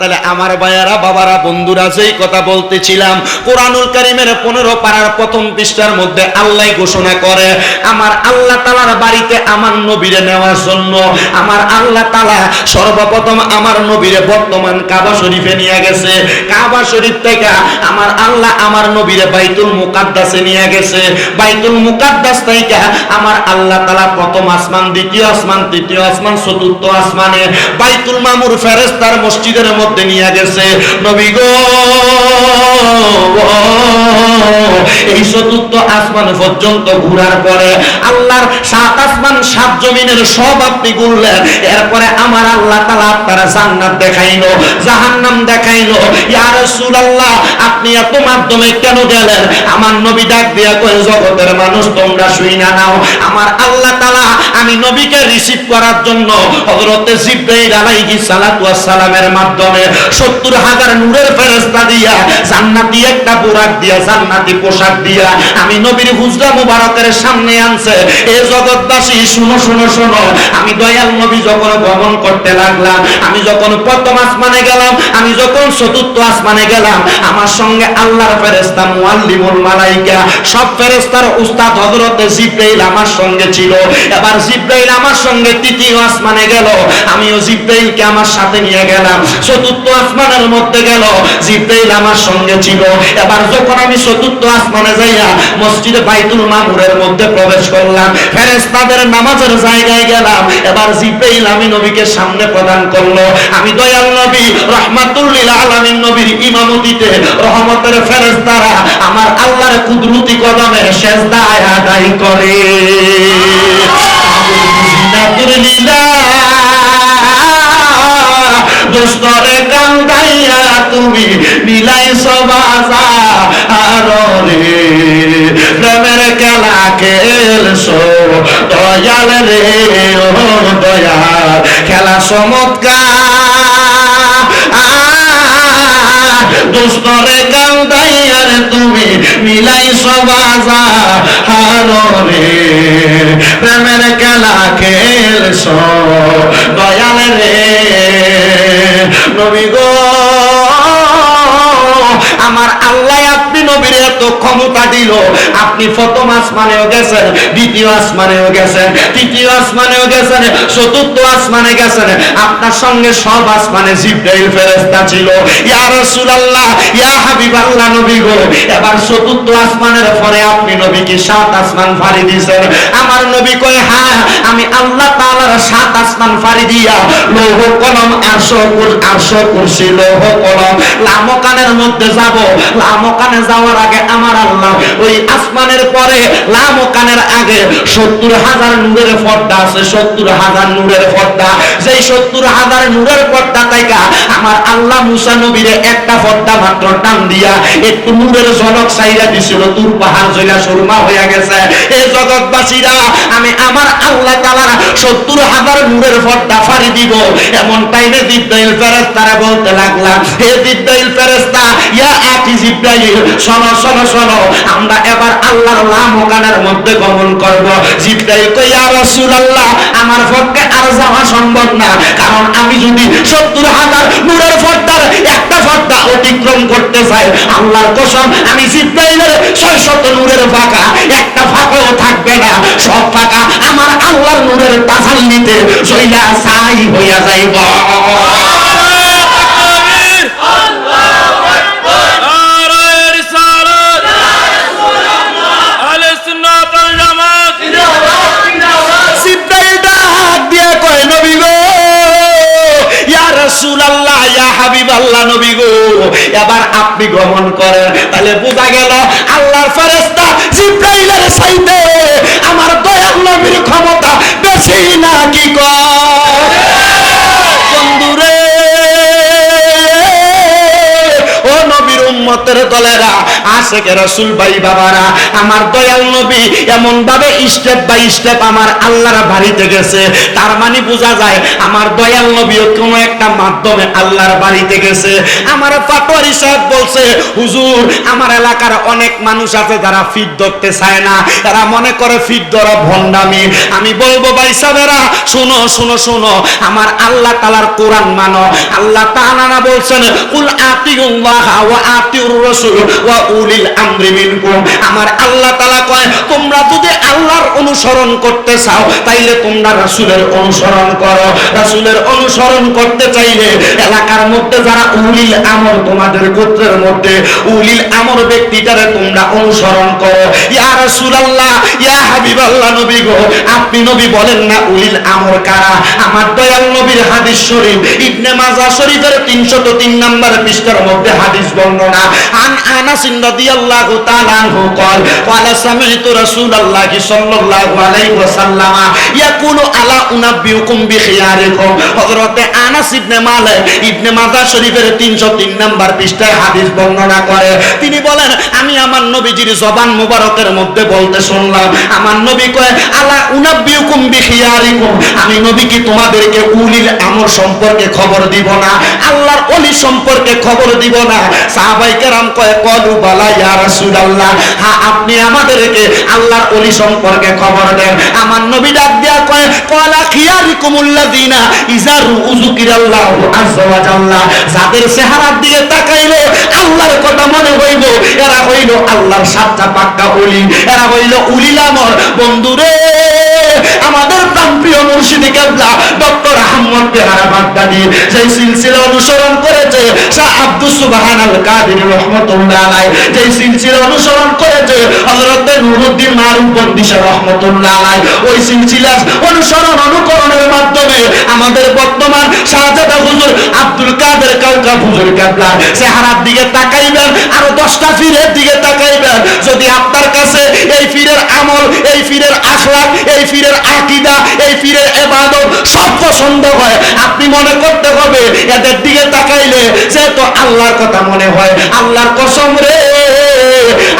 তাহলে আমার বাবারা, বন্ধুরা যেই কথা বলতেছিলাম, কোরআনুল পনেরো পাড়ার প্রথম পৃষ্ঠার মধ্যে আল্লাহ ঘোষণা করে, আমার আল্লাহ তালার বাড়িতে আমার নবীরে নেওয়ার জন্য, আমার আল্লাহ তালা সর্বপ্রথম আমার নবীরে বর্তমান কাবা শরীফে নিয়ে গেছে। কাবা শরীফ থেকে আমার আল্লাহ আমার নবীরে বাইতুল মুকাদ্দাসে নিয়ে গেছে। বাইতুল মুকাদ্দাস থেকে আমার আল্লাহ তালা প্রথম আসমান, দ্বিতীয় আসমান, তৃতীয় আসমান, চতুর্থ আসমানে বাইতুল মামুর ফেরেস্তার মসজিদের মধ্যে নিয়ে গেছে। নবী গো এই চতুর্থ আসমান পর্যন্ত ঘুরার পরে আল্লাহর সাত আসমান, সাত জমিনের সব আপনি ঘুরলেন। এরপরে আমার আল্লাহ তালা আপনারা জান্নাত দেখাইলো, জাহান্নাম দেখাইলো। ইয়া রাসূলুল্লাহ, আপনি এত মাধ্যমে কেন গেলেন? আমার নবী ডাক দিয়া কয়ে, জগতের মানুষ, তোমরা শুই না নাও। আমার আল্লাহ তালা আমি নবীকে রিসিভ করার জন্য হযরতে জিব্রাইল আলাইহিস সালাতু ওয়াস মাধ্যমে 70 হাজার নূরের ফেরেশতা দিয়া, জান্নাতি একটা পোশাক দিয়া, জান্নাতি পোশাক দিয়া আমি নবীর হুজরা মুবারকের সামনে আনছে। এ জগৎবাসী, শুনো শুনো শুনো। আমি দয়াল নবী যখন ভ্রমণ করতে লাগলাম, আমি যখন প্রথম আসমানে গেলাম, আমি যখন চতুর্থ আসমানে গেলাম, আমার সঙ্গে আল্লাহর ফেরেশতা, মুআল্লিমুল মালাইকা, সব ফেরেশতার উস্তাদ হযরতে জিব্রাইল আমার সঙ্গে ছিল। এবার জিব্রাইল আমার সঙ্গে তৃতীয় আসমানে গেল, আমিও জিব্রাইলকে আমার সাথে নিয়ে গেলাম। চতুর্থ আসমানের মধ্যে গেল। জিব্রাইল আমার সঙ্গে ছিল। এবার যখন আমি চতুর্থ আসমানে যাইয়া মসজিদে বাইতুল মামুরের মধ্যে প্রবেশ করলাম, ফেরেশতাদের নামাজের জায়গায় গেলাম। এবার জিব্রাইল আমি নবীকে সামনে প্রদান করল। আমি দয়াল নবী রহমাতুল্লিল আলামিন নবীর ইমামতিতে রহমতের ফেরেশতারা আমার আল্লাহর কুদরতি কদমে সেজদায় আদায় করে। দোস্তরে কান্দাইয়া তুমি মিলাইছ বাজা আর রে প্রেমের খেলা খেলছো দয়াল রে, ও দয়াল। খেলা চমৎকার। দোস্তরে কান্দাইয়ার তুমি মিলাইছ বাজা আর রে প্রেমের খেলা খেলছো দয়াল রে নবী গো ক্ষমতা দিল। আপনি প্রথম আসমানেও গেছেন, দ্বিতীয় আসমানেও গেছেন, তৃতীয় আসমানেও গেছেন, চতুর্থ আসমানে গেছেন। আপনার সঙ্গে সব আসমানে জিব্রাইল ফেরেশতা ছিল। ইয়া রাসূলুল্লাহ, ইয়া হাবিবাল্লাহ নবী গো, এবার চতুর্থ আসমানের পরে আপনি নবীকে সাত আসমান ফাড়ি দিয়েছেন। আমার নবী কয় হ্যাঁ আমি আল্লাহ তাআলার সাত আসমান ফাড়ি দিয়া লৌহ কলম, আরশ আরশ কুরসি, লৌহ কলম লামকানের মধ্যে যাব। লামকানে যাওয়ার আগে আমার আল্লাহ। ওই আসমানের পরে, লাম কানের আগে সত্তর হাজার নূরের পর্দা আছে, সত্তর হাজার নূরের পর্দা। যেই সত্তর হাজার নূরের পর্দা আমার আল্লাহ মুসা নবীরে একটা পর্দা মাত্র টান দিয়া, একটু নূরের দিছিল পাহাড় গেছে। এই জগৎবাসীরা, আমি আমার আল্লাহ তালার সত্তর হাজার নূরের পর্দা ফাড়ি দিব। এমন টাইমে ফেরেস্তারা বলতে লাগলাম, হে ফেরেস্তা ইয়া আমরা এবার আল্লাহর লামকানের মধ্যে গমন আমার পক্ষে আর যাওয়া সম্ভব না। কারণ আমি যদি সত্তর হাজার নূরের ফর্দার একটা ফর্দা অতিক্রম করতে চাই, আল্লাহর কসম, আমি জিব্রাইলের ছয় শত নূরের ফাঁকা, একটা ফাঁকাও থাকবে না। সব ফাঁকা আমার আল্লাহর নূরের তাসাল্লিতে জইলা সাই হইয়া যাইব। আপনি গ্রহণ উম্মতের দলেরা আশেকে রসুল ভাই বাবারা, আমার দয়াল নবী এমন ভাবে স্টেপ বাই স্টেপ আমার আল্লাহর বাড়িতে গেছে। তার মানে বোঝা যায় আমার দয়াল নবীও কোনো একটা মাধ্যমে আল্লাহর বাড়িতে গেছে। আমার পাটোয়ারি সাহেব বলছে, হুজুর, আমার এলাকার অনেক মানুষ আছে যারা ফিট ধরতে চায় না। তারা মনে করে ফিট ধরা ভণ্ডামি। আমি বলব, ভাই সাহেবেরা, শুনো শুনো শুনো। আমার আল্লাহ তালার কোরআন মানো। আল্লাহ তাআলা বলছেন, কুল আতিউল্লাহ ওয়া আতিউর রাসূল, ওয়া আমরি আল্লাহ তাআলা কয়, তোমরা যদি আল্লাহর অনুসরণ করতে চাও, তাইলে তোমরা রাসূলের অনুসরণ করো। রাসূলের অনুসরণ করতে চাইলে এলাকার মধ্যে যারা উলিল আমর তোমাদের গোত্রের মধ্যে, উলিল আমর ব্যক্তিটারে তোমরা অনুসরণ করো। ইয়া রাসূলুল্লাহ, ইয়া হাবিবাল্লাহ নবী গো, আপনি নবী বলেন না উলিল আমর কারা? আমার দয়াল নবীর হাদিস শরীফ, ইবনে মাজাহ শরীফের 303 নম্বর পৃষ্ঠার মধ্যে হাদিস বর্ণনা। আন আনাস রাদিয়াল্লাহু তাআলা আনহু قال قال سمعت رسول الله صلى الله عليه وسلم يقول الا انبئكم بخياركم হযরত আনাস ইবনে মালিক ইবনে মাজাহ শরীফের 303 নম্বর পৃষ্ঠায় হাদিস বর্ণনা করে তিনি বলেন আমি আমার নবীজির জবান মুবারকের মধ্যে বলতে শুনলাম আমার নবী কয় আলা উনাব্বিউকুম বিখিয়ারিকুম আমি নবী কি তোমাদেরকে উলিল আমর সম্পর্কে খবর দিব না আল্লাহর ওলি সম্পর্কে খবর দিব না সাহাবাই কেরাম কয়, কলু বালা, ইয়া আপনি আমাদেরকে আল্লাহর সম্পর্কে খবর দেন। আমার নবী ডাক যাদের চেহারার দিকে তাকাইলে আল্লাহর কথা মনে হইব, এরা হইল আল্লাহর সাতটা পাক্কা ওলি এরা হইল উলিল আমর বন্ধুরে আমাদের প্রাণপ্রিয় মুর্শিদি কেবলা ডক্টর আহমদ বেহারা বাগদাদি সিলসিলা অনুসরণ করেছে, শাহ আব্দুস সুবহান আল কাদের রহমতুল্লাহ আলাই যে সিলসিলা অনুসরণ করেছে, হযরত নুরুদ্দিন মারুফ বন্দিশা রহমতুল্লাহ আলাই ওই সিলসিলা অনুসরণ অনুকরণের মাধ্যমে আমাদের বর্তমান শাহজাদা হুজুর আব্দুল কাদের কাউকা হুজুর কেবলা চেহারার দিকে তাকাইবেন, আর দশটা ফিরের দিকে তাকাইবেন। যদি আপনার কাছে এই ফিরের আমল, এই ফিরের আখলাক, এই ফিরের আকিদা, এই ফিরের এবাদত সব পছন্দ হয় আপনি মনে করতে হবে, এদের দিকে তাকাইলে সে তো আল্লাহর কথা মনে হয়, আল্লাহর কসম রে।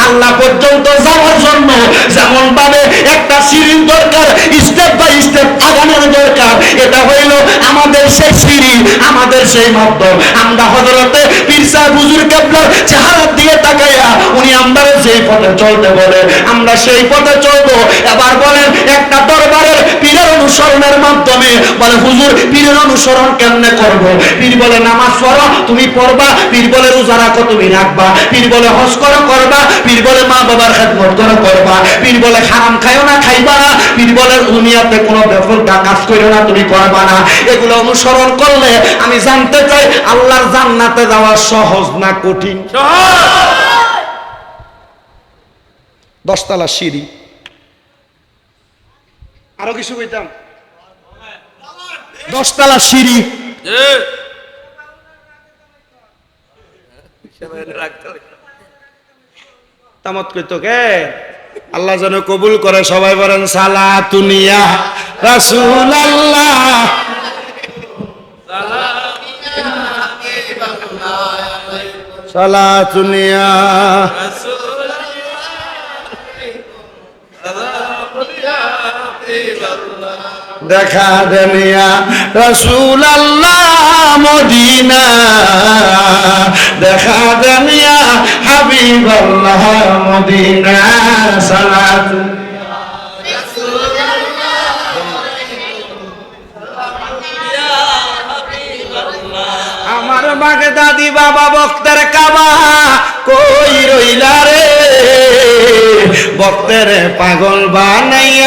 আল্লাহ পর্যন্ত যাওয়ার জন্য যেমন ভাবে একটা সিঁড়ির দরকার স্টেপ বাই স্টেপ আগানোর দরকার, এটা হইল আমাদের সেই সিঁড়ি, আমাদের সেই মাধ্যম। আমরা হজরতে পীরসা বুজুর কেবলার চেহারার দিকে তাকাইয়া, উনি আমরা সেই পথে চলতে বলে, আমরা সেই পথে চলবো। এবার বলেন, একটা দরবারের পীরের অনুসরণের মাধ্যমে বলে হুজুর পীরের অনুসরণ কেমনে করব? পীর বলে নামাজ পড়ো তুমি পড়বা। পীর বলে রোজা রাখো তুমি রাখবা। পীর বলে হজ করো করবা। পীর বলে মা বাবার খেদমত করো করবা। পীর বলে হারাম খাইও না খাইবা না। পীর বলে দুনিয়াতে কোনো বেফল কাজ করো না তুমি করবা না। এগুলো অনুসরণ করলে আমি জানতে চাই আল্লাহর জান্নাতে যাওয়া সহজ না কঠিন? দশতলা সিঁড়ি। আরও কিছু কইতাম? দশতলা সিঁড়ি। তামত কইতো কে? আল্লাহ যেন কবুল করে সবাই বলেন সালা তুনিয়া রাসূল আল্লাহ সালা তুনিয়া দেখা দেনিয়া রসুল আল্লাহ মদিনা। দেখা দেনিয়া হাবিব আল্লাহ মদিনা। সালাত। বাগে দাদি বাবা বক্তের কাবা কই রইলা রে? বক্তের পাগল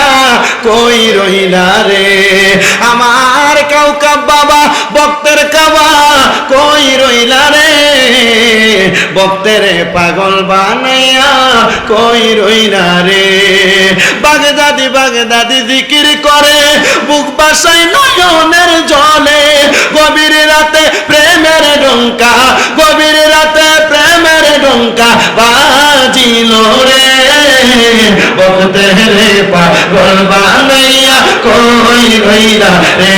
বানাইয়া কই রইলা রে? আমার কাউকা বাবা বক্তের কাবা কই রইলা রে? বক্তের পাগল বানাইয়া কই রইলা রে? বাগদাদি বাগদাদি জিকির করে, বুক বাসায় নয়নের জলে। গভীর রাতে প্রেমের ডঙ্কা, গভীর রাতে প্রেমের ডঙ্কা বাজিল রে। বলতে রে পাগল বানাইয়া কই রইলা রে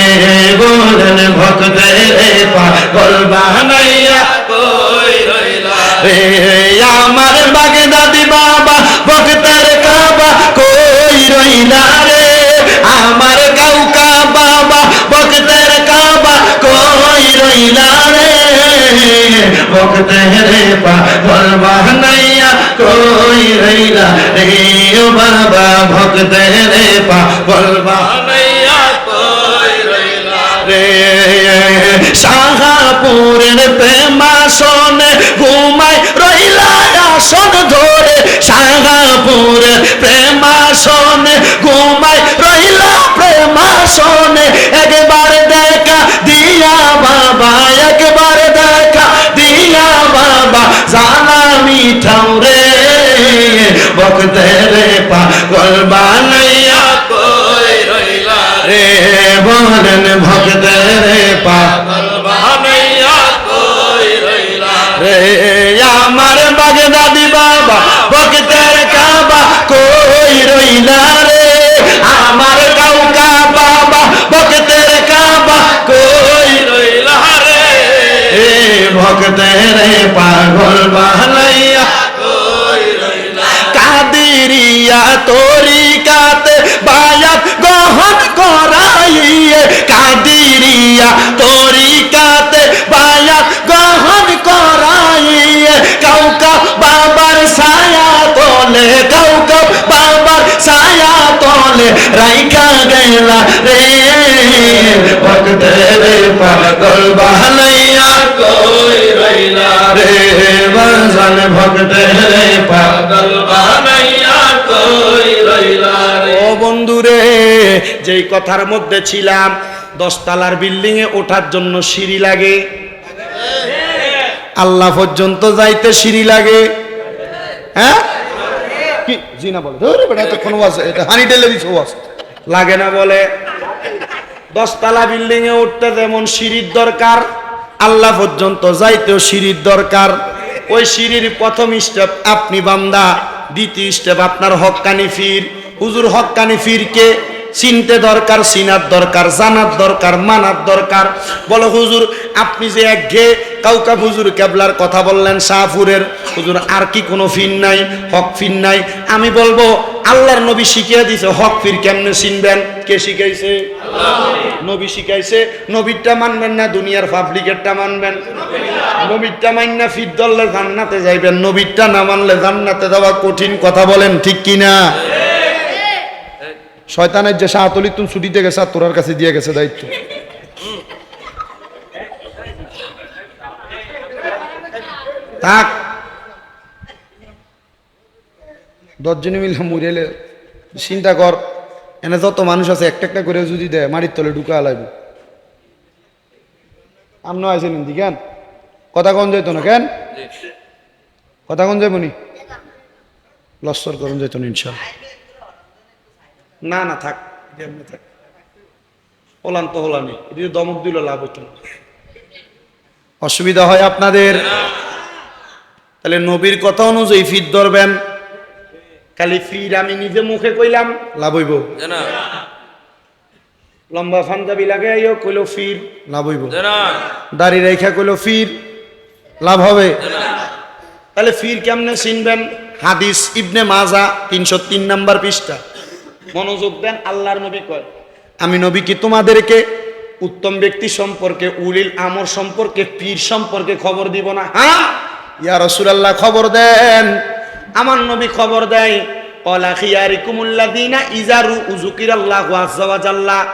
বলেন ভক্ত রে পাগল বানাইয়া কই রইলা রে? আমার বাবা ভক্তের পাগল বানাইয়া কই রইলা রে? শাহাপুরের প্রেমাসনে ঘুমাই রইলা আসন ধরে। শাহাপুরের প্রেমাসনে ঘুমাই রইলা প্রেমাসনে। একবার দেখা দিয়া বাবা, একবার দেখা দিয়া বাবা জানা মিঠাও রে। ভক্তের পাগল বানাইয়া রাইকা গেলা রে। ভক্তের পাগল বানাইয়া কই রইলা রে। বাজান ভক্তের পাগল বানাইয়া কই রইলা রে। ও বন্ধুরে যেই কথার মধ্যে ছিলাম, দশতলার বিল্ডিং এ ওঠার জন্য সিঁড়ি লাগে। আল্লাহ পর্যন্ত যাইতে সিঁড়ি লাগে। হ্যাঁ? কি? জি না বলে। ধরে বেটা এতক্ষণ ওয়াজ এটা হানি টেলে দিছে ওয়াজ লাগে না বলে। দশতলা বিল্ডিং এ উঠতে যেমন সিঁড়ির দরকার, আল্লাহ পর্যন্ত যাইতেও সিঁড়ির দরকার। ওই সিঁড়ির প্রথম স্টেপ আপনি বান্দা, দ্বিতীয় স্টেপ আপনার হক্কানি ফির। হুজুর হক্কানি ফিরকে চিনতে দরকার, চিনার দরকার, জানার দরকার, মানার দরকার। বলো, হুজুর, আপনি যে এক ঘে কাউকা হুজুর কেবলার কথা বললেন শাহপুরের। হুজুর আর কি কোনো ফিন নাই হক ফিন নাই। আমি বলব আল্লাহর নবী শিখিয়ে দিছে হক ফির কেমনে চিনবেন? কে শিখাইছে? নবী শিখাইছে। নবীরটা মানবেন না দুনিয়ার পাবলিকেরটা মানবেন। নবীরটা মান্না ফির দললে জান্নাতে যাইবেন। নবীরটা না মানলে জান্নাতে যাওয়া কঠিন কথা বলেন ঠিক কিনা? শয়তানের যে শাহতলি তুমি ছুটিতে গেছে আর তোরার কাছে দিয়ে গেছে দায়িত্ব। থাক। দশজনে মিলে মরিয়ালে চিন্তা কর, এনে যত মানুষ আছে একটা একটা করে যদি দেয়, মাটির তলে ঢুকা লাগব। আমনো আইসেন ইন্দি কেন? কথা কন যাইতো না কেন? কথা কন যাইব নি? লস্কর করুন যাইতো না ইনশাল না না, থাক থাক। হলান তো হলানি এদিকে দমক দিল লাভ না। অসুবিধা হয় আপনাদের? তাহলে নবীর কথা অনুযায়ী ফির ধরবেন। খালি ফির আমি নিজে মুখে কইলাম লাভ হইব। লম্বা ফান্দাবি লাগে আইও কইলো ফির লাভ হইব। দাড়ি রেখা কইলো ফির লাভ হবে। তাহলে ফির কেমনে চিনবেন? হাদিস ইবনে মাজা তিনশো তিন নাম্বার পৃষ্ঠা। মনোযোগ দেন আল্লাহর নবী কয় আমি নবী কি তোমাদেরকে উত্তম ব্যক্তি সম্পর্কে উলিল আমর সম্পর্কে পীর সম্পর্কে খবর দিব না? হ্যাঁ? ইয়া রাসূলুল্লাহ, খবর দেন। আমার নবী খবর দেয় আযজা ওয়া জাল্লা।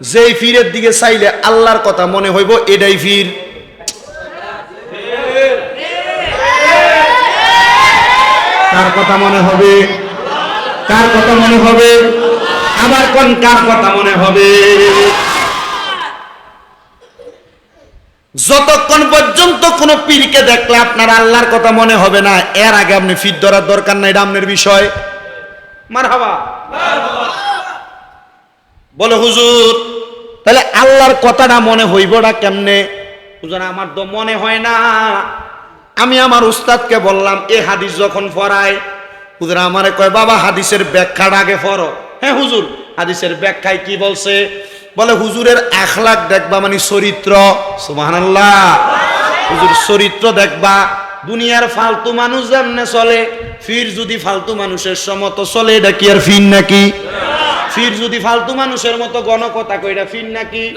যেই ফিরের দিকে চাইলে কথা মনে কথা মনে হবে? কথা মনে হবে? আবার কোন কার কথা মনে হবে? যতক্ষণ পর্যন্ত কোন পীরকে দেখলে আপনার আল্লাহর কথা মনে হবে না, এর আগে আপনি ফির ধরার দরকার নাই আপনার বিষয়। মার হাবা বলে, হুজুর, তাহলে আল্লাহর কথাটা মনে হইব না কেমনে আমার তো মনে হয় না। আমি আমার উস্তাদকে বললাম, এ হাদিস যখন পড়ায় হুজুর, আমারে কয়, বাবা, হাদিসের ব্যাখ্যাটা আগে পড়ো হ্যাঁ হুজুর, হাদিসের ব্যাখ্যায় কি বলছে? বলে হুজুরের আখলাখ দেখবা মানে চরিত্র। সুবহানাল্লাহ। হুজুর চরিত্র দেখবা। দুনিয়ার ফালতু মানুষ যেমনে চলে ফির যদি ফালতু মানুষের সমত চলে এটা কি আর ফির নাকি? ফির যদি ফালতু মানুষের মতো গণকথা কই এটা ফির নাকি?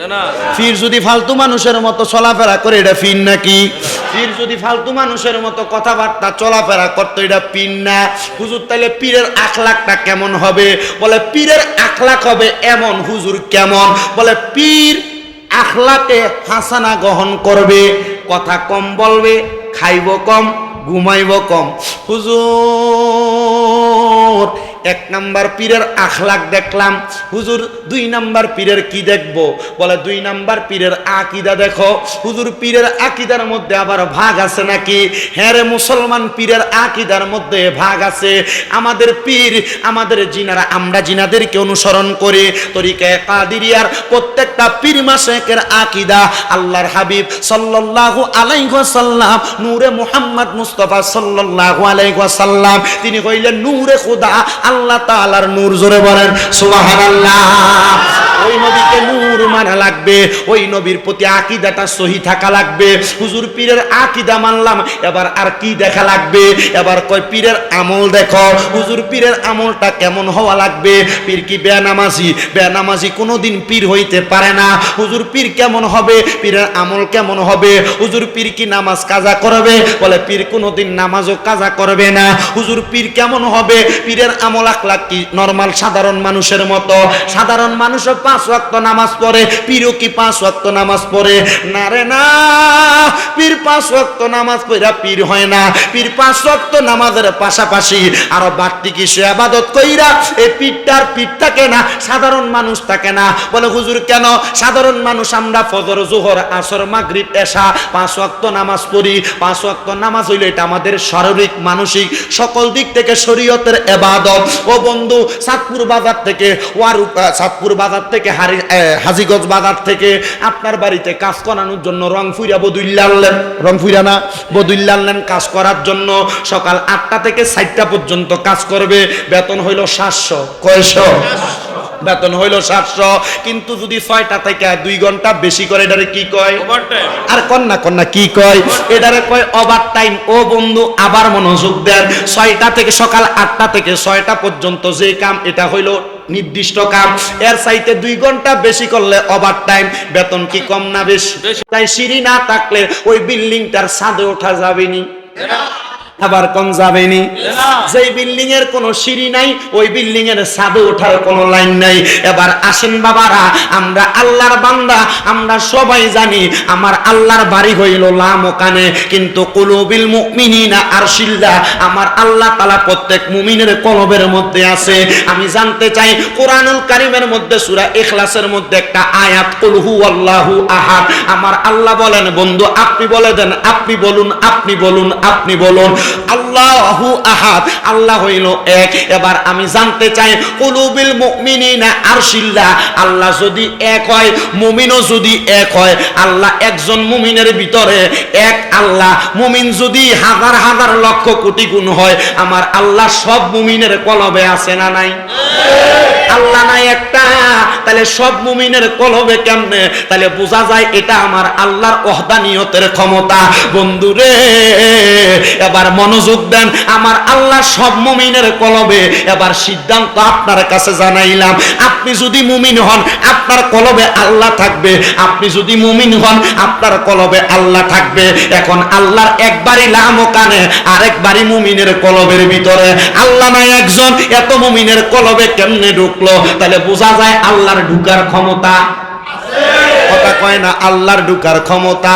ফির যদি ফালতু মানুষের মতো চলাফেরা করে এটা ফির নাকি? ফির যদি ফালতু মানুষের মতো কথাবার্তা চলাফেরা করতো এটা পীর না। হুজুর তাইলে পীরের আখলাকটা কেমন হবে? বলে পীরের আখলাক হবে এমন হুজুর কেমন? বলে পীর আখলাকে হাসানা গ্রহণ করবে কথা কম বলবে খাইব কম ঘুমাইব কম। হুজুর এক নাম্বার পীরের আখলাক দেখলাম। হুজুর, দুই নাম্বার পীরের কি দেখব? বলে, দুই নাম্বার পীরের আকিদা দেখো। হুজুর, পীরের আকিদার মধ্যে আবার ভাগ আছে নাকি? হ্যাঁ রে মুসলমান, পীরের আকিদার মধ্যে ভাগ আছে। আমাদের পীর, আমাদের জিনারা, আমরা জিনাদেরকে অনুসরণ করে। তরিকায় কাদিরিয়ার প্রত্যেকটা পীর মাসেকের আকিদা আল্লাহর হাবিব সাল্লাল্লাহু আলাইহি ওয়াসাল্লাম, নূরে মুহাম্মদ মুস্তাফা সাল্লাল্লাহু আলাইহি ওয়াসাল্লাম। তিনি কইলেন, নূরে খোদা আল্লাহ তালার নূর জোরে বলেন সুবহানাল্লাহ। ওই নবীকে নূর মানা লাগবে, ওই নবীর প্রতি আকিদাটা সহি থাকা লাগবে। হুজুর পীরের আকিদা মানলাম, এবার আর কি দেখা লাগবে? এবার কয়, পীরের আমল দেখো, হুজুর পীরের আমলটা কেমন হওয়া লাগবে? পীর কি বেনামাজি? বেনামাজি কোনোদিন পীর হইতে পারে না। হুজুর পীর কেমন হবে? পীরের আমল কেমন হবে? হুজুর পীর কি নামাজ কাজা করবে? বলে, পীর কোনোদিন নামাজও কাজা করবে না। হুজুর পীর কেমন হবে? পীরের আমল আখলাক কি নর্মাল সাধারণ মানুষের মতো? সাধারণ মানুষও পাঁচ ওয়াক্ত নামাজ পড়ে, পীরও কি পাঁচ ওয়াক্ত নামাজ পড়ে? না রে না, পীর পাঁচ ওয়াক্ত নামাজ পড়া পীর হয় না। পীর পাঁচ ওয়াক্ত নামাজের পাশাপাশি আরও বাড়তি কিছু আবাদত কইরা এই পীরটার পীর থাকে না, সাধারণ মানুষ থাকে না। বলে, হুজুর, কেন? সাধারণ মানুষ আমরা ফজর, জোহর, আসর, মাগরিব, এশা, পাঁচ ওয়াক্ত নামাজ পড়ি। পাঁচ ওয়াক্ত নামাজ হইলে এটা আমাদের শারীরিক, মানসিক সকল দিক থেকে শরীয়তের এবাদত। ও বন্ধু, সাতপুর বাজার থেকে ওয়ারু সাতপুর বাজার থেকে হারি হাজিগঞ্জ বাজার থেকে আপনার বাড়িতে কাজ করানোর জন্য রং ফুইরা বদুল্লা আনলেন। রং ফুইরা না বদুল্লা আনলেন কাজ করার জন্য। সকাল আটটা থেকে সাতটা পর্যন্ত কাজ করবে। বেতন হইল সাতশো। কয়শো? বেতন হইল সাতশো। কিন্তু যদি ছয়টা থেকে দুই ঘণ্টা বেশি করে, এটারে কি কয়? আর কন্যা কন্যা কি কয়? এটারে কয়, ওভার টাইম, ও বন্ধু, আবার মনোযোগ দেন। ছয়টা থেকে, সকাল আটটা থেকে ছয়টা পর্যন্ত যে কাম, এটা হইল নির্দিষ্ট কাম। এর চাইতে দুই ঘণ্টা বেশি করলে ওভার টাইম বেতন কি কম না বেশি। তাই সিঁড়ি না থাকলে ওই বিল্ডিংটার ছাদে ওঠা যাবেনি। আবার কম যাবেনি? যেই বিল্ডিং এর কোনো সিঁড়ি নাই ওই বিল্ডিং এর ছাদে ওঠার কোনো লাইন নাই। এবার আসেন বাবারা আমরা আল্লাহর বান্দা আমরা সবাই জানি আমার আল্লাহর বাড়ি হইল লামকানে কিন্তু কুলুবিল মুমিনিনা আরশিল্লাহ আমার আল্লাহ তাআলা প্রত্যেক মুমিনের কলবের মধ্যে আছে। আমি জানতে চাই কোরআনুল কারীমের মধ্যে সূরা ইখলাসের মধ্যে একটা আয়াত কুল হুয়াল্লাহু আহাদ। আমার আল্লাহ বলেন বন্ধু আপনি বলে দেন আপনি বলুন আপনি বলুন আপনি বলুন। আল্লাহু আহাদ। আল্লাহ হইল এক। এবার আমি জানতে চাই, কুলুবিল মুমিনিনা আরশিল্লাহ। আল্লাহ যদি এক হয়, মুমিনও যদি এক হয়, আল্লাহ একজন মুমিনের ভিতরে এক আল্লাহ। মুমিন যদি হাজার হাজার লক্ষ কোটি গুণ হয়, আমার আল্লাহ সব মুমিনের কলবে আছে না নাই? আল্লাহ নাই একটা, তাহলে সব মুমিনের কলবে কেমনে? তাহলে বোঝা যায় এটা আমার আল্লাহর ওহদানিয়তের ক্ষমতা। বন্ধুরে, এবার মনোযোগ দেন, আমার আল্লাহ সব মুমিনের কলবে এবার সিদ্ধান্ত আপনার কাছে জানাইলাম। আপনি যদি মুমিন হন, আপনার কলবে আল্লাহ থাকবে। আপনি যদি মুমিন হন, আপনার কলবে আল্লাহ থাকবে। এখন আল্লাহর একবারই লাম কানে আরেকবারই মুমিনের কলবের ভিতরে। আল্লাহ নাই একজন, এত মুমিনের কলবে কেমনে ঢুকলো, তাহলে বোঝা যায় আল্লাহর ঢুকার ক্ষমতা। কথা কয় না, আল্লাহর ঢুকার ক্ষমতা।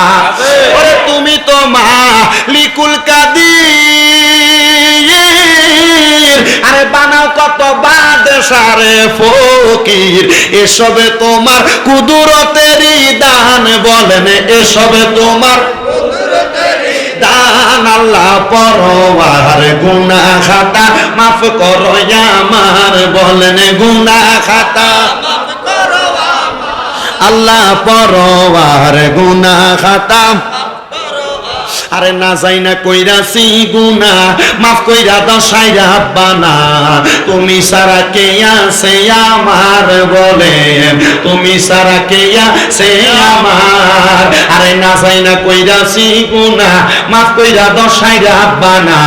তুমি তো মালিকুল কাদির। আরে বানাও কত বাদশারে ফকির। এসবে তোমার কুদরতেরই দান বলেন, এসবে তোমার দান আল্লাহ পরওয়ার গুনা খাতা মাফ করো আমার বলেন গুনা খাতা আল্লাহ পরওয়ার গুনা খাতা আরে না যাই না কইরাছি গুনা মাফ কইরা দশাইরা বানা তুমি সারা কে আছে আমার বলে, তুমি সারা কে আছে আমার। আরে না যাই না কইরাছি গুনা মাফ কইরা দশাইরা বানা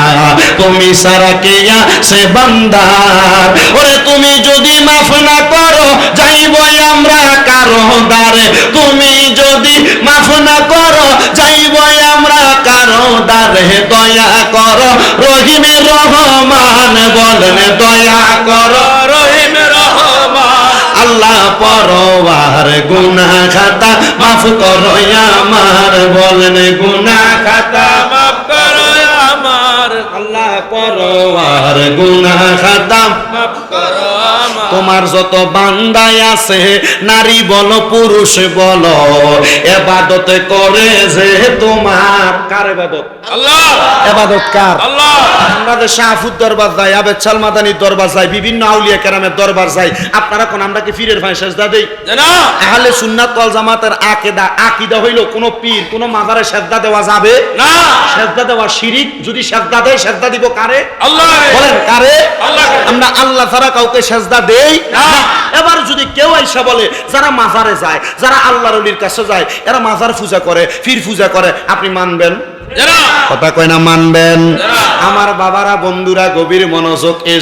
তুমি সারা কে আছে বান্দার। ওরে তুমি যদি মাফ না করো, যাইবই আমরা কারও দ্বারে। তুমি যদি মাফ না করো, যাইবই আমরা কারও দ্বারে দয়া করো। রহিমে রহমান বলেন দয়া করো। রহিম রহমান। আল্লাহ পরবার গুনা খাতা মাফ করো আমার বলেন গুনা খাতা মাফ করো আমার। আল্লাহ পরবার গুনা খাতা মাফ করো। তোমার যত বান্দাই আছে নারী বলো পুরুষ বলো এবাদত করে যে তোমার কার এবাদত? আল্লাহ! এবাদত কার? আল্লাহ! আমরা যে শাহফুদ দরবার যাই আবেদ সালমাদানির দরবার যাই বিভিন্ন আউলিয়া কেরামের দরবার যাই আপনারা কোন আমরা কি ভাই সেজদা দেই? জানা! আহলে সুন্নাত ওয়াল জামাতের আকিদা আকিদা হইল কোন পীর কোন মাজারে সেজদা দেওয়া যাবে? না! সেজদা দেওয়া শিরিক যদি সেজদা দেয় সেজদা দিব কারে? আল্লাহ! বলেন কারে? আল্লাহকে। আমরা আল্লাহ ছাড়া কাউকে সেজদা দেই না। এবার যদি কেউ আইসা বলে যারা মাজারে যায় যারা আল্লাহর অলির কাছে যায় এরা মাজার পূজা করে ফির পূজা করে আপনি মানবেন? কথা কয় না মানবেন? আমার বাবারা বন্ধুরা গভীর মনোযোগ এই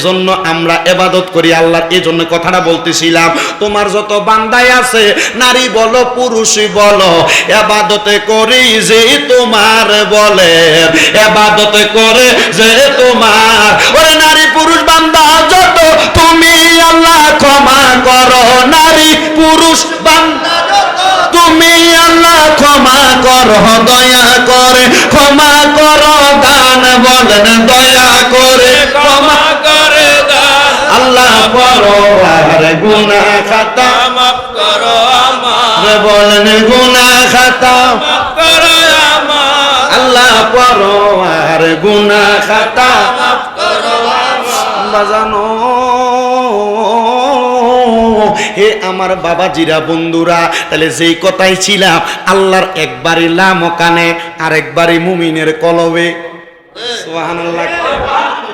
আমরা এবাদত করি আল্লাহর এই জন্য কথাটা বলতেছিলাম। তোমার যত বান্দাই আছে নারী বলো পুরুষ বলো এবাদতে করি যে তোমার বলে এবাদতে করে যে তোমার। ওরে নারী পুরুষ বান্দা যত তুমি আল্লাহ ক্ষমা করো নারী পুরুষ বান্দা তুমি আল্লাহ ক্ষমা করো দয়া করে। ক্ষমা করো দান বলেন দয়া করে। ক্ষমা করে দান। আল্লাহ করো আর গুনা খাতা। মাফ করো আমার। বলেন গুনা খাতা। মাফ করো আমার। আল্লাহ করো আর গুনা খাতা। মাফ করো আমার। বাজানো হে আমার বাবাজিরা বন্ধুরা তাহলে যেই কথাই ছিলাম আল্লাহর একবারই লামকানে আর একবারই মুমিনের কলবে।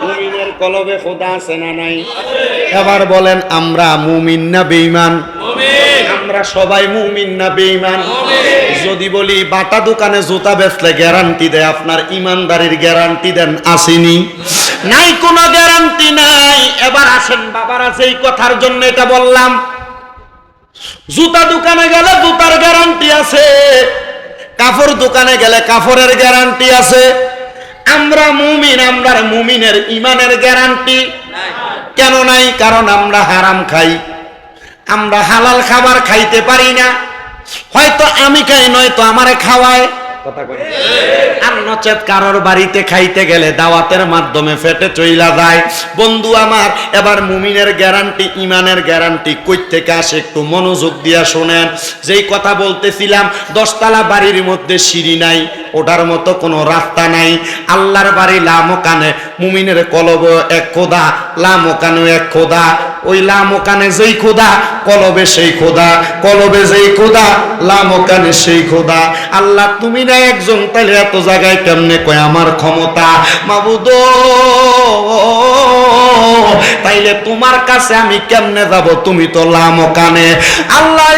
মুমিনের কলবে খোদা আছে না নাই? এবার বলেন আমরা মুমিন না বেঈমান? আমরা সবাই মুমিন না বেঈমান? যদি বলি বাটা দোকানে জুতা বেচলে গ্যারান্টি দেয় আপনার ইমানদারির গ্যারান্টি দেন আসেনি? নাই কোনো গ্যারান্টি নাই। এবার আসেন বাবারা যেই কথার জন্য এটা বললাম জুতা দোকানে গেলে জুতার গ্যারান্টি আছে। কাপড় দোকানে গেলে কাপড়ের গ্যারান্টি আছে। আমরা মুমিন আমরা মুমিনের ইমানের গ্যারান্টি কেন নাই? কারণ আমরা হারাম খাই। আমরা হালাল খাবার খাইতে পারি না। হয়তো আমি খাই, নয়তো আমারে খাওয়ায়। কথা কই আর নচেত কারোর বাড়িতে খাইতে গেলে দাওয়াতের মাধ্যমে ফেটে চইলা যায়। বন্ধু আমার, এবার মুমিনের গ্যারান্টি ইমানের গ্যারান্টি কই থেকে আসে, একটু মনোযোগ দিয়া শোনেন। যেই কথা বলতেছিলাম, দশতলা বাড়ির মধ্যে সিঁড়ি নাই, ওটার মতো কোনো রাস্তা নাই। আল্লাহর বাড়ি লামকানে, মুমিনের কলব এক খোদা লামকানে এক খোদা। ওই লামকানে যেই খোদা, কলবে সেই খোদা, কলবে যেই খোদা, লামকানে সেই খোদা। আল্লাহ, তুমি না একজন, তাহলে এত জায়গায় কেমনে কয় আমার ক্ষমতা? মাবুদ, তাইলে তোমার কাছে আমি কেমনে যাব? তুমি তো লামকানে আল্লাহ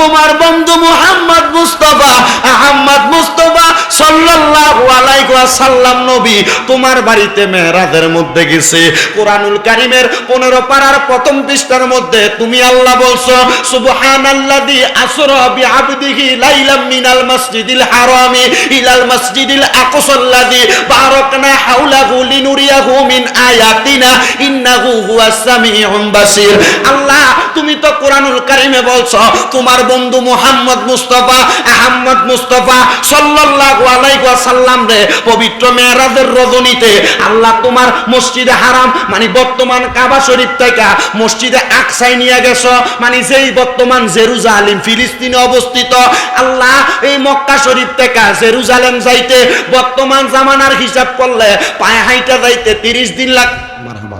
তোমার বন্ধু মুহাম্মদ মুস্তফা, আহম্মদ মুস্তফা সাল্লাল্লাহু ওয়াসাল্লাম নবী তোমার বাড়িতে মেরাজের মধ্যে গেছে। কোরআনুল কারীমের 15 পারার প্রথম পৃষ্ঠার মধ্যে তুমি আল্লাহ বলছো, সুবহানাল্লাযী আসরা বিআবদিহি লাইলাম মিনাল মাসজিদিল হারামি ইলাল মাসজিদিল আকসাল্লাযী বারাকনা হাওলাহু লিনুরিয়াহু মিন আয়াতিনা ইন্নাহু হুয়াস সামিউম বাসির। আল্লাহ, তুমি তো কোরআনুল কারীমে বলছো, তোমার বন্ধু মুহাম্মদ মুস্তাফা আহমদ মুস্তাফা সাল্লাল্লাহু আলাইহি ওয়াসাল্লাম রে, পবিত্র মেরাজের রজনীতে আল্লাহ তোমার মসজিদে হারাম মানে বর্তমান কাবা শরীফ থেকে মসজিদে আকসায় নিয়ে গেছো মানে যেই বর্তমান জেরুজালেম, ফিলিস্তিনে অবস্থিত, আল্লাহ এই মক্কা শরীফ থেকে জেরুজালেম যাইতে বর্তমান জামানার হিসাব করলে পায়ে হাইটা যাইতে তিরিশ দিন লাগ মারহাবা।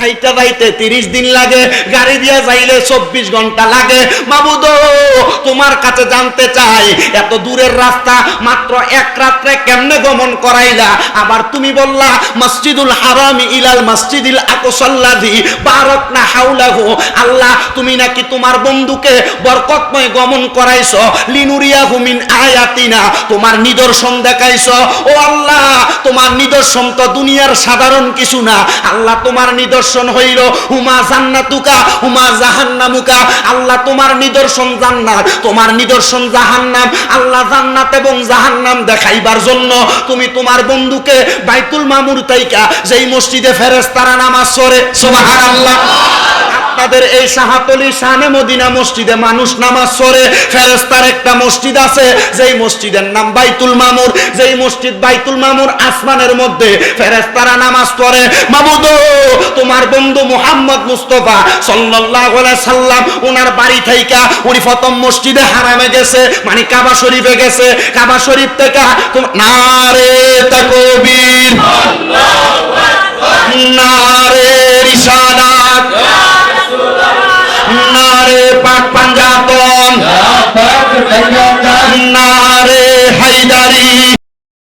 হাইটা যাইতে তিরিশ দিন লাগে, গাড়ি দিয়া যাইলে চব্বিশ ঘণ্টা লাগে। মাবুদ তোমার কাছে জানতে চাই, এত দূরের রাস্তা মাত্র এক রাত্রে কেমনে গমন করাইলা? আবার তুমি বললা, মসজিদুল হারামি ইলাল মসজিদিল হাওলাহু। আল্লাহ, তুমি নাকি তোমার বন্ধুকে বরকতময় গমন করাইছো, লিনুরিয়াহু মিন আয়াতিনা, তোমার নিদর্শন দেখাইছো। ও আল্লাহ, তোমার নিদর্শন তো দুনিয়ার সাধারণ কিছু না। আল্লাহ, তোমার নিদর্শন হইল হুমা জান্নাতুকা হুমা জাহান্নামুকা, আল্লাহ তোমার নিদর্শন জান্নাত, তোমার নিদর্শন জাহান্নাম, আল্লাহ জান্নাত এবং জাহান্নাম দেখাইবার জন্য তুমি তোমার বন্ধুকে বাইতুল মামুর তাইকা, যেই মসজিদে ফেরেস্তারা নামাজ সরে সুবহানাল্লাহ। আপনাদের এই শাহাতলি শানে মদিনা মসজিদে মানুষ নামাজ পড়ে ফেরেস্তার একটা মসজিদ আছে, যেই মসজিদের নাম বাইতুল মামুর। যেই মসজিদ বাইতুল মামুর আসমানের মধ্যে ফেরেস্তারা নামাজ পড়ে। মাবুদ তোমার বন্ধু মুহাম্মদ মুস্তফা সাল্লাল্লাহু আলাইহি সাল্লাম ওনার বাড়ি থাইকা উনি প্রথম মসজিদে হারামে গেছে মানে কাবা শরীফে গেছে। কাবা শরীফ থেকে নারে তাকবীর। আল্লাহু আকবার নারে রিসালা জান্নাত